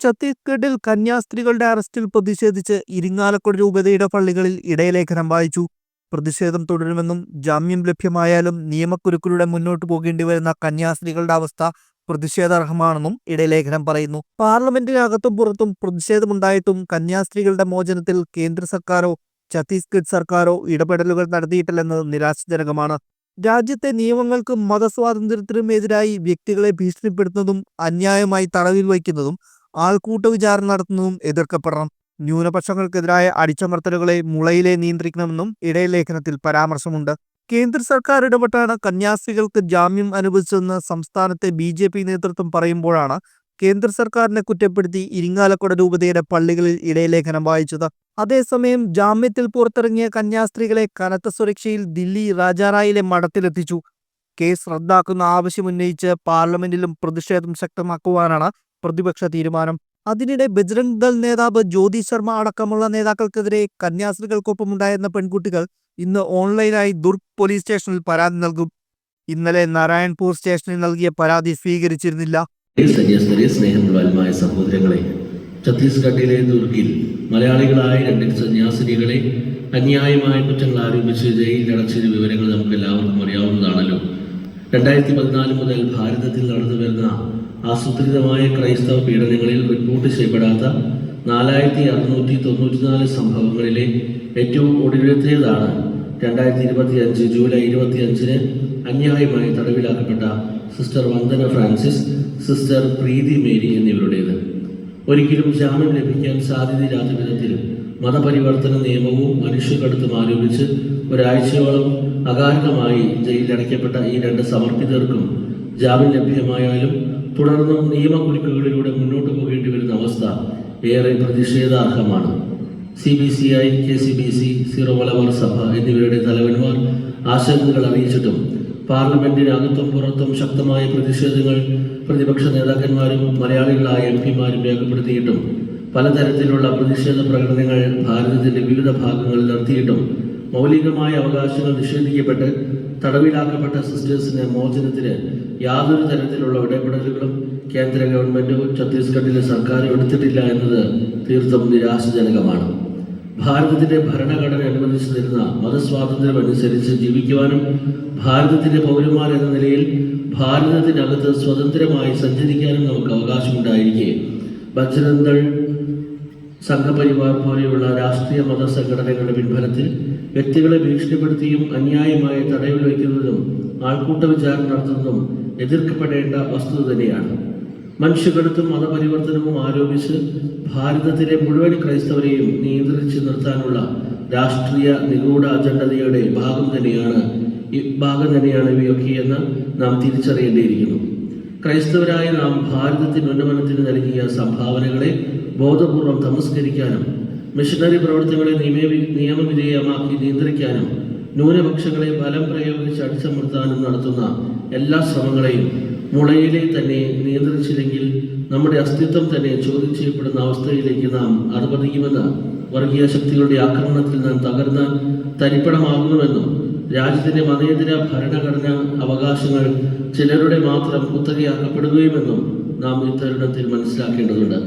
ഛത്തീസ്ഗഡിൽ കന്യാസ്ത്രീകളുടെ അറസ്റ്റിൽ പ്രതിഷേധിച്ച് ഇരിങ്ങാലക്കുട രൂപതയുടെ പള്ളികളിൽ ഇടയലേഖനം വായിച്ചു. പ്രതിഷേധം തുടരുമെന്നും ജാമ്യം ലഭ്യമായാലും നിയമക്കുരുക്കളുടെ മുന്നോട്ട് പോകേണ്ടി വരുന്ന കന്യാസ്ത്രീകളുടെ അവസ്ഥ പ്രതിഷേധാർഹമാണെന്നും ഇടയലേഖനം പറയുന്നു. പാർലമെന്റിനകത്തും പുറത്തും പ്രതിഷേധമുണ്ടായിട്ടും കന്യാസ്ത്രീകളുടെ മോചനത്തിൽ കേന്ദ്ര സർക്കാരോ ഛത്തീസ്ഗഡ് സർക്കാരോ ഇടപെടലുകൾ നടത്തിയിട്ടില്ലെന്നത് നിരാശാജനകമാണ്. രാജ്യത്തെ നിയമങ്ങൾക്കും മതസ്വാതന്ത്ര്യത്തിനും എതിരായി വ്യക്തികളെ ഭീഷണിപ്പെടുത്തുന്നതും അന്യായമായി തടവിൽ വയ്ക്കുന്നതും ആൾക്കൂട്ട വിചാരണ നടത്തുന്നതും എതിർക്കപ്പെടണം. ന്യൂനപക്ഷങ്ങൾക്കെതിരായ അടിച്ചമർത്തലുകളെ മുളയിലെ നിയന്ത്രിക്കണമെന്നും ഇടയലേഖനത്തിൽ പരാമർശമുണ്ട്. കേന്ദ്ര സർക്കാർ ഇടപെട്ടാണ് കന്യാസ്ത്രീകൾക്ക് ജാമ്യം അനുവദിച്ചതെന്ന് സംസ്ഥാനത്തെ ബി ജെ പി നേതൃത്വം പറയുമ്പോഴാണ് കേന്ദ്ര സർക്കാരിനെ കുറ്റപ്പെടുത്തി ഇരിങ്ങാലക്കുട രൂപതയുടെ പള്ളികളിൽ ഇടയലേഖനം വായിച്ചത്. അതേസമയം ജാമ്യത്തിൽ പുറത്തിറങ്ങിയ കന്യാസ്ത്രീകളെ കനത്ത സുരക്ഷയിൽ ദില്ലി രാജാറായിലെ മഠത്തിലെത്തിച്ചു. കേസ് റദ്ദാക്കുന്ന ആവശ്യമുന്നയിച്ച് പാർലമെന്റിലും പ്രതിഷേധം ശക്തമാക്കുവാനാണ് പ്രതിപക്ഷ തീരുമാനം. അതിനിടെ ബജ്രംഗ് ദൾ നേതാവ് ജ്യോതി ശർമ്മ അടക്കമുള്ള നേതാക്കൾക്കെതിരെ കന്യാസ്ത്രീകൾക്കൊപ്പമുണ്ടായിരുന്ന പെൺകുട്ടികൾ ഇന്ന് ഓൺലൈനായി ദുർഗ് പോലീസ് സ്റ്റേഷനിൽ പരാതി നൽകും. ഇന്നലെ നാരായൺപൂർ സ്റ്റേഷനിൽ നൽകിയ പരാതി സ്വീകരിച്ചിരുന്നില്ല. സഹോദരങ്ങളെ ഛത്തീസ്ഗഡിലെ ദുർഗിൽ മലയാളികളായ രണ്ട് സന്യാസിനികളെ അന്യായമായ കുറ്റങ്ങൾ ആരോപിച്ച് ജയിലിൽ അടച്ചിരുന്ന വിവരങ്ങൾ നമുക്ക് എല്ലാവർക്കും അറിയാവുന്നതാണല്ലോ. രണ്ടായിരത്തി പതിനാല് മുതൽ ഭാരതത്തിൽ നടന്നു വരുന്ന ആസൂത്രിതമായ ക്രൈസ്തവ പീഡനങ്ങളിൽ റിപ്പോർട്ട് ചെയ്യപ്പെടാത്ത നാലായിരത്തി അറുന്നൂറ്റി തൊണ്ണൂറ്റിനാല് സംഭവങ്ങളിലെ ഏറ്റവും ഒടുവിലത്തേതാണ് രണ്ടായിരത്തി ഇരുപത്തി അഞ്ച് ജൂലൈ ഇരുപത്തി അഞ്ചിന് അന്യായമായി തടവിലാക്കപ്പെട്ട sister Vandana Francis sister Preethi Mary എന്നിവരുടേത്. ഒരിക്കലും ജാമ്യം ലഭിക്കാൻ സാധ്യതയില്ലാത്ത വിധത്തിൽ മതപരിവർത്തന നിയമവും മനുഷ്യക്കടത്തും ആരോപിച്ച് ഒരാഴ്ചയോളം അകാരണമായി ജയിലിലടയ്ക്കപ്പെട്ട ഈ രണ്ട് സമർപ്പിതർക്കും ജാമ്യം ലഭ്യമായാലും തുടർന്നും നിയമക്കുരുക്കുകളിലൂടെ മുന്നോട്ട് പോകേണ്ടി വരുന്ന അവസ്ഥ ഏറെ പ്രതിഷേധാർഹമാണ്. C B C I K C B C Syro Malabar സഭ എന്നിവരുടെ തലവന്മാർ ആശങ്കകൾ അറിയിച്ചിട്ടും പാർലമെന്റിനകത്തും പുറത്തും ശക്തമായ പ്രതിഷേധങ്ങൾ പ്രതിപക്ഷ നേതാക്കന്മാരും മലയാളികളായ എം പിമാരും രേഖപ്പെടുത്തിയിട്ടും പലതരത്തിലുള്ള പ്രതിഷേധ പ്രകടനങ്ങൾ ഭാരതത്തിന്റെ വിവിധ ഭാഗങ്ങളിൽ നടത്തിയിട്ടും മൗലികമായ അവകാശങ്ങൾ നിഷേധിക്കപ്പെട്ട് തടവിലാക്കപ്പെട്ട സിസ്റ്റേഴ്സിന്റെ മോചനത്തിന് യാതൊരു തരത്തിലുള്ള ഇടപെടലുകളും കേന്ദ്ര ഗവൺമെന്റോ ഛത്തീസ്ഗഡിലെ സർക്കാർ എടുത്തിട്ടില്ല എന്നത് തീർത്തും നിരാശജനകമാണ്. ഭാരതത്തിന്റെ ഭരണഘടന അനുവദിച്ചു തരുന്ന മതസ്വാതന്ത്ര്യം അനുസരിച്ച് ജീവിക്കുവാനും ഭാരതത്തിന്റെ പൗരന്മാർ എന്ന നിലയിൽ ഭാരതത്തിനകത്ത് സ്വതന്ത്രമായി സഞ്ചരിക്കാനും നമുക്ക് അവകാശമുണ്ടായിരിക്കെ. ബജ്രന്തൾ സംഘപരിവാർ പോലെയുള്ള രാഷ്ട്രീയ മത സംഘടനകളുടെ പിൻബലത്തിൽ വ്യക്തികളെ ഭീഷണിപ്പെടുത്തിയും അന്യായമായി തടവിൽ വയ്ക്കുന്നതും ആൾക്കൂട്ട വിചാരണ നടത്തുന്നതും എതിർക്കപ്പെടേണ്ട വസ്തുത തന്നെയാണ്. മനുഷ്യകടത്തും മതപരിവർത്തനവും ആരോപിച്ച് ഭാരതത്തിലെ മുഴുവൻ ക്രൈസ്തവരെയും നിയന്ത്രിച്ചു നിർത്താനുള്ള രാഷ്ട്രീയ നിഗൂഢ അജണ്ടതയുടെ ഭാഗം തന്നെയാണ് ഭാഗം തന്നെയാണ് ഇവയൊക്കെ എന്ന് നാം തിരിച്ചറിയേണ്ടിയിരിക്കുന്നു. ക്രൈസ്തവരായ നാം ഭാരതത്തിന്റെ ഉന്നമനത്തിന് നൽകിയ സംഭാവനകളെ ബോധപൂർവം തമസ്കരിക്കാനും മിഷണറി പ്രവർത്തനങ്ങളെ നിയമവി നിയമവിധേയമാക്കി നിയന്ത്രിക്കാനും ന്യൂനപക്ഷങ്ങളെ ബലം പ്രയോഗിച്ച് അടിച്ചമർത്താനും നടത്തുന്ന എല്ലാ ശ്രമങ്ങളെയും മുളയിലെ തന്നെ നിയന്ത്രിച്ചില്ലെങ്കിൽ നമ്മുടെ അസ്തിത്വം തന്നെ ചോദ്യം ചെയ്യപ്പെടുന്ന അവസ്ഥയിലേക്ക് നാം അനുവദിക്കുമെന്ന് വർഗീയ ശക്തികളുടെ ആക്രമണത്തിൽ നാം തകർന്ന് തരിപ്പണമാകുന്നുവെന്നും രാജ്യത്തിന്റെ മതേതര ഭരണഘടന അവകാശങ്ങൾ ചിലരുടെ മാത്രം കുത്തകയാക്കപ്പെടുകയുമെന്നും നാം ഈ തരുണത്തിൽ മനസ്സിലാക്കേണ്ടതുണ്ട്.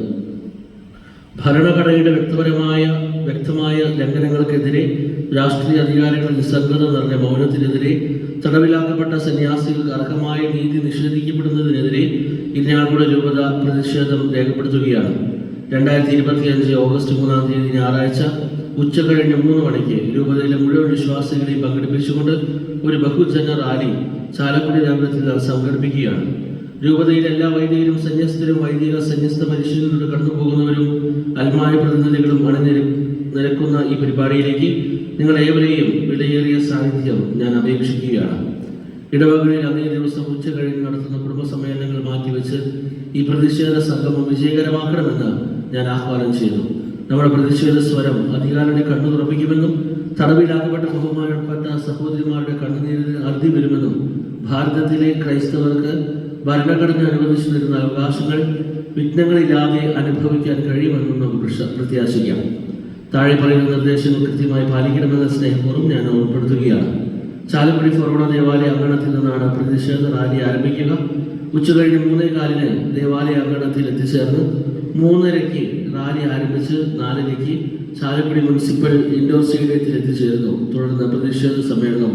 ഭരണഘടനയുടെ വ്യക്തപരമായ വ്യക്തമായ ലംഘനങ്ങൾക്കെതിരെ രാഷ്ട്രീയ അധികാരികൾ നിസ്സംഗത നിറഞ്ഞ മൗനത്തിനെതിരെ തടവിലാക്കപ്പെട്ട സന്യാസികൾക്ക് അർഹമായ നീതി നിഷേധിക്കപ്പെടുന്നതിനെതിരെ ഇതിനാളുടെ രൂപത പ്രതിഷേധം രേഖപ്പെടുത്തുകയാണ്. രണ്ടായിരത്തി ഇരുപത്തി അഞ്ച് ഓഗസ്റ്റ് മൂന്നാം തീയതി ഞായറാഴ്ച ഉച്ച കഴിഞ്ഞ് മൂന്ന് മണിക്ക് രൂപതയിലെ മുഴുവൻ വിശ്വാസികളെയും പങ്കെടുപ്പിച്ചുകൊണ്ട് ഒരു ബഹുജന റാലി ചാലക്കുടി നഗരത്തിൽ സംഘടിപ്പിക്കുകയാണ്. രൂപതയിലെ എല്ലാ വൈദികരും സന്യസ്തരും വൈദിക സന്യസ്ത പരിശീലനത്തിലൂടെ കടന്നു പോകുന്നവരും അൽമായ പ്രതിനിധികളും അണിനിര നിരക്കുന്ന ഈ പരിപാടിയിലേക്ക് നിങ്ങൾ ഏവരെയും വിലയേറിയ സാന്നിധ്യം ഞാൻ അപേക്ഷിക്കുകയാണ്. ഇടവകളിൽ അതേ ദിവസം ഉച്ച കഴിഞ്ഞ് നടത്തുന്ന കുടുംബ സമ്മേളനങ്ങൾ മാറ്റിവെച്ച് ഈ പ്രതിഷേധ സംഗമം വിജയകരമാക്കണമെന്ന് ഞാൻ ആഹ്വാനം ചെയ്തു. നമ്മുടെ പ്രതിഷേധ സ്വരം അധികാരിയുടെ കണ്ണു തുറപ്പിക്കുമെന്നും തടവിലാകപ്പെട്ട ബഹുമാനപ്പെട്ട സഹോദരിമാരുടെ കണ്ണുനീരിന് അറുതി വരുമെന്നും ഭാരതത്തിലെ ക്രൈസ്തവർക്ക് ഭരണഘടന അനുവദിച്ചു തരുന്ന അവകാശങ്ങൾ വിഘ്നങ്ങളില്ലാതെ അനുഭവിക്കാൻ കഴിയുമെന്നും നമുക്ക് പ്രത്യാശിക്കാം. താഴെ പറയുന്ന നിർദ്ദേശങ്ങൾ കൃത്യമായി പാലിക്കണമെന്ന സ്നേഹപൂർവം ഞാൻ ഓർമ്മപ്പെടുത്തുകയാണ്. ചാലക്കുടി ഫൊറോണ ദേവാലയ അങ്കണത്തിൽ നിന്നാണ് പ്രതിഷേധ റാലി ആരംഭിക്കുക. ഉച്ചകഴിഞ്ഞ് മൂന്നേ കാലിന് ദേവാലയ അങ്കണത്തിൽ എത്തിച്ചേർന്ന് മൂന്നരയ്ക്ക് റാലി ആരംഭിച്ച് നാലരയ്ക്ക് ചാലക്കുടി മുനിസിപ്പൽ ഇൻഡോർ സ്റ്റേഡിയത്തിൽ എത്തിച്ചേർന്നു തുടർന്ന് പ്രതിഷേധ സമ്മേളനം